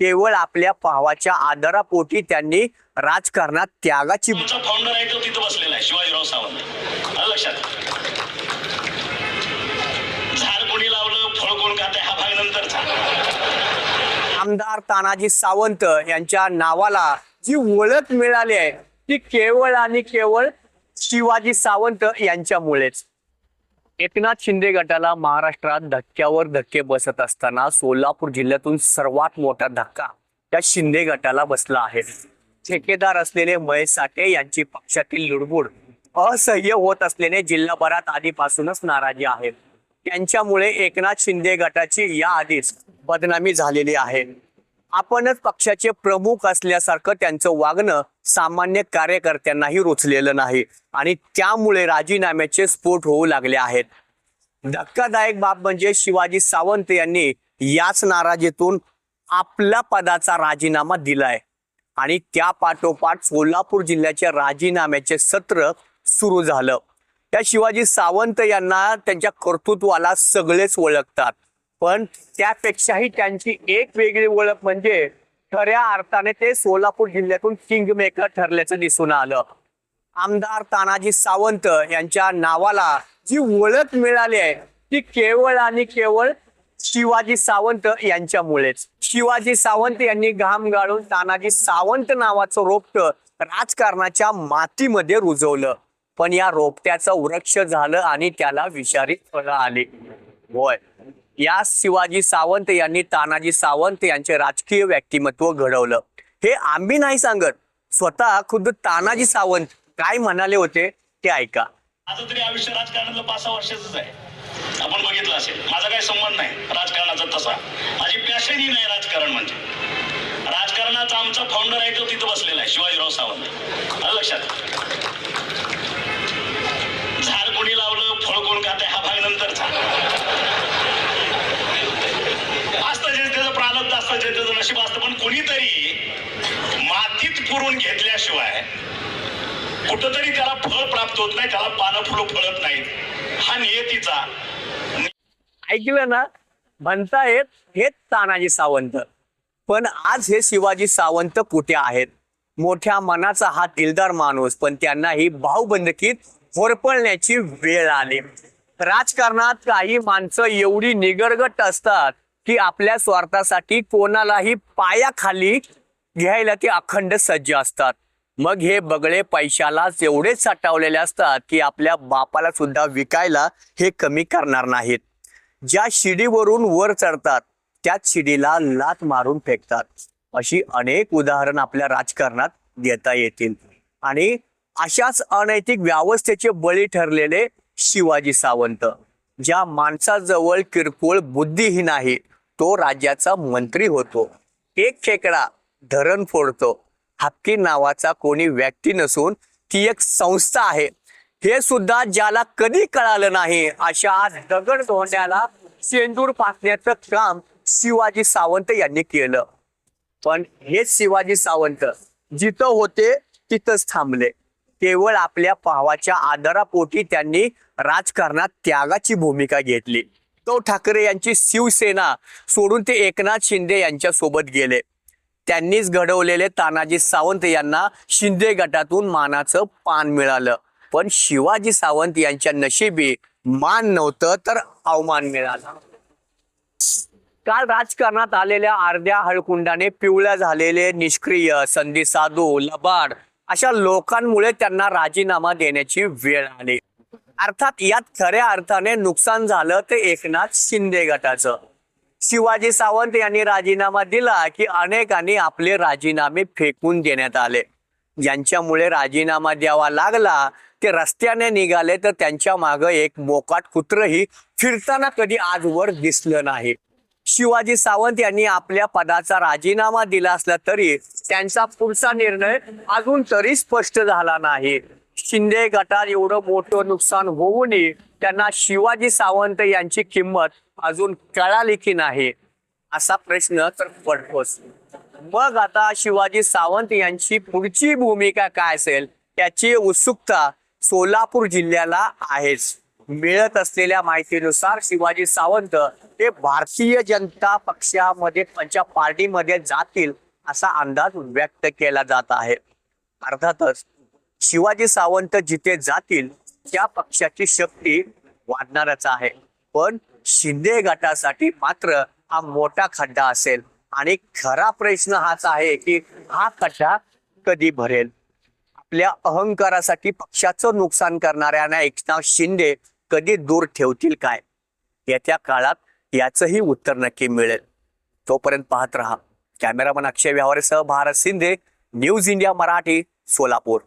केवळ आपल्या भावाच्या आदरापोटी त्यांनी राजकारणात त्यागाची फाउंडर आहे तो तिथं बसलेला आहे शिवाजीराव सावंत. लक्षात? झाड कोणी लावलं फळ कोण खाते हा भाग नंतरचा. आमदार तानाजी सावंत यांच्या नावाला जी ओळख मिळाली आहे ती केवळ आणि केवळ शिवाजी सावंत यांच्यामुळेच. एकनाथ शिंदे गटाला महाराष्ट्रात धक्क्यावर धक्के बसत असताना सोलापूर जिल्ह्यातून सर्वात मोठा धक्का त्या शिंदे गटाला बसला आहे. ठेकेदार असलेले महेश साठे यांची पक्षातील लुडबुड असह्य होत असल्याने जिल्हाभरात आधीपासूनच नाराजी आहे. त्यांच्यामुळे एकनाथ शिंदे गटाची या आधीच बदनामी झालेली आहे. आपणच पक्षाचे प्रमुख असल्यासारखं त्यांचं वागणं सामान्य कार्यकर्त्यांनाही रुचलेलं नाही. आणि त्यामुळे राजीनाम्याचे स्फोट होऊ लागले आहेत. धक्कादायक बाब म्हणजे शिवाजी सावंत यांनी याच नाराजीतून आपला पदाचा राजीनामा दिलाय. आणि त्या पाठोपाठ सोलापूर जिल्ह्याच्या राजीनाम्याचे सत्र सुरू झालं. त्या शिवाजी सावंत यांना त्यांच्या कर्तृत्वाला सगळेच ओळखतात. पण त्यापेक्षाही त्यांची एक वेगळी ओळख म्हणजे खऱ्या अर्थाने ते सोलापूर जिल्ह्यातून किंगमेकर ठरल्याचं दिसून आलं. आमदार तानाजी सावंत यांच्या नावाला जी ओळख मिळाली आहे ती केवळ आणि केवळ शिवाजी सावंत यांच्यामुळेच. शिवाजी सावंत यांनी घाम गाळून तानाजी सावंत नावाचं रोपट राजकारणाच्या मातीमध्ये रुजवलं. पण या रोपट्याचं वृक्ष झालं आणि त्याला विषारी फळं आली. होय. या शिवाजी सावंत यांनी तानाजी सावंत यांचे राजकीय व्यक्तिमत्व घडवलं. हे आम्ही नाही सांगत. स्वतः खुद्द तानाजी सावंत काय म्हणाले होते ते ऐका. माझं तरी आयुष्य राजकारणातलं पाच सहा वर्षाचंच आहे. आपण बघितलं असेल. माझा काही संबंध नाही राजकारणाचा तसा. माझी पॅशनही नाही राजकारण म्हणजे. राजकारणाचा आमचा फाउंडर आहे तो तिथं बसलेला आहे शिवाजीराव सावंत. लक्षात झाड कोणी लावलं फळ कोण खाते हा भाग नंतरचा असतं जे त्याचं प्रारब्ध असतं जे त्याचं नशीब असतं पण कोणीतरी मातीत पुरून घेतल्याशिवाय कुठंतरी त्याला फळ प्राप्त होत नाही त्याला पानं फुलं फळत नाहीत. हा नियतीचा. ऐकलं ना? म्हणतायत हेच तानाजी सावंत. पण आज हे शिवाजी सावंत कुठे आहेत? मोठ्या मनाचा हा दिलदार माणूस पण त्यांना ही भाऊबंदकीत होरपळण्याची वेळ आली. राजकारणात काही माणसं एवढी निगरगट असतात की आपल्या स्वार्थासाठी कोणालाही पायाखाली घ्यायला ते अखंड सज्ज असतात. मग हे बगळे पैशाला एवढे साठवलेले असतात की आपल्या बापाला सुद्धा विकायला हे कमी करणार नाहीत. ज्या शिडीवरून वर चढतात त्याच शिडीला लात मारून फेकतात. अशी अनेक उदाहरण आपल्या राजकारणात देता येतील. आणि अशाच अनैतिक व्यवस्थेचे बळी ठरलेले शिवाजी सावंत ज्या माणसाजवळ किरकोळ बुद्धीही नाही तो राज्याचा मंत्री होतो. एक खेकडा धरण फोडतो. हक्की नावाचा कोणी व्यक्ती नसून ती एक संस्था आहे. हे सुद्धा ज्याला कधी कळालं नाही अशा दगड धोंड्याला सेंदूर पाचण्याचं काम शिवाजी सावंत यांनी केलं. पण हेच शिवाजी सावंत जिथं होते तिथंच थांबले. केवळ आपल्या भावाच्या आदरापोटी त्यांनी राजकारणात त्यागाची भूमिका घेतली. उद्धव ठाकरे यांची शिवसेना सोडून ते एकनाथ शिंदे यांच्या सोबत गेले. त्यांनीच घडवलेले तानाजी सावंत यांना शिंदे गटातून मानाचं पान मिळालं. पण शिवाजी सावंत यांच्या नशिबी मान नव्हतं तर अवमान मिळाला. काल राजकारणात आलेल्या अर्ध्या हळकुंडाने पिवळ्या झालेले निष्क्रिय संधी साधू लबाड अशा लोकांमुळे त्यांना राजीनामा देण्याची वेळ आली. अर्थात यात खऱ्या अर्थाने नुकसान झालं ते एकनाथ शिंदे गटाचं. शिवाजी सावंत यांनी राजीनामा दिला की अनेकांनी आपले राजीनामे फेकून देण्यात आले. ज्यांच्यामुळे राजीनामा द्यावा लागला ते रस्त्याने निघाले तर त्यांच्या मागे एक मोकाट कुत्रही फिरताना कधी आजवर दिसलं नाही. शिवाजी सावंत यांनी आपल्या पदाचा राजीनामा दिला असला तरी त्यांचा पुढचा निर्णय अजून तरी स्पष्ट झाला नाही. शिंदे गटात एवढं मोठं नुकसान होऊनही त्यांना शिवाजी सावंत यांची किंमत अजून कळाली की नाही असा प्रश्न तर पडतोच. मग आता शिवाजी सावंत यांची पुढची भूमिका काय असेल याची उत्सुकता सोलापूर जिल्ह्याला आहेच. मिळत असलेल्या माहितीनुसार शिवाजी सावंत हे भारतीय जनता पक्षामध्ये त्यांच्या पार्टीमध्ये जातील असा अंदाज व्यक्त केला जात आहे. अर्थातच शिवाजी सावंत जिथे जातील त्या पक्षाची शक्ती वाढणारच आहे. पण शिंदे गटासाठी मात्र हा मोठा खड्डा असेल. आणि खरा प्रश्न हाच आहे की हा खड्डा कधी भरेल? आपल्या अहंकारासाठी पक्षाचं नुकसान करणाऱ्यांना एकनाथ शिंदे कधी दूर ठेवतील काय? येत्या काळात याचंही उत्तर नक्की मिळेल. तोपर्यंत पाहत रहा. कॅमेरामन अक्षय व्यवहारेसह भारत शिंदे न्यूज इंडिया मराठी सोलापूर.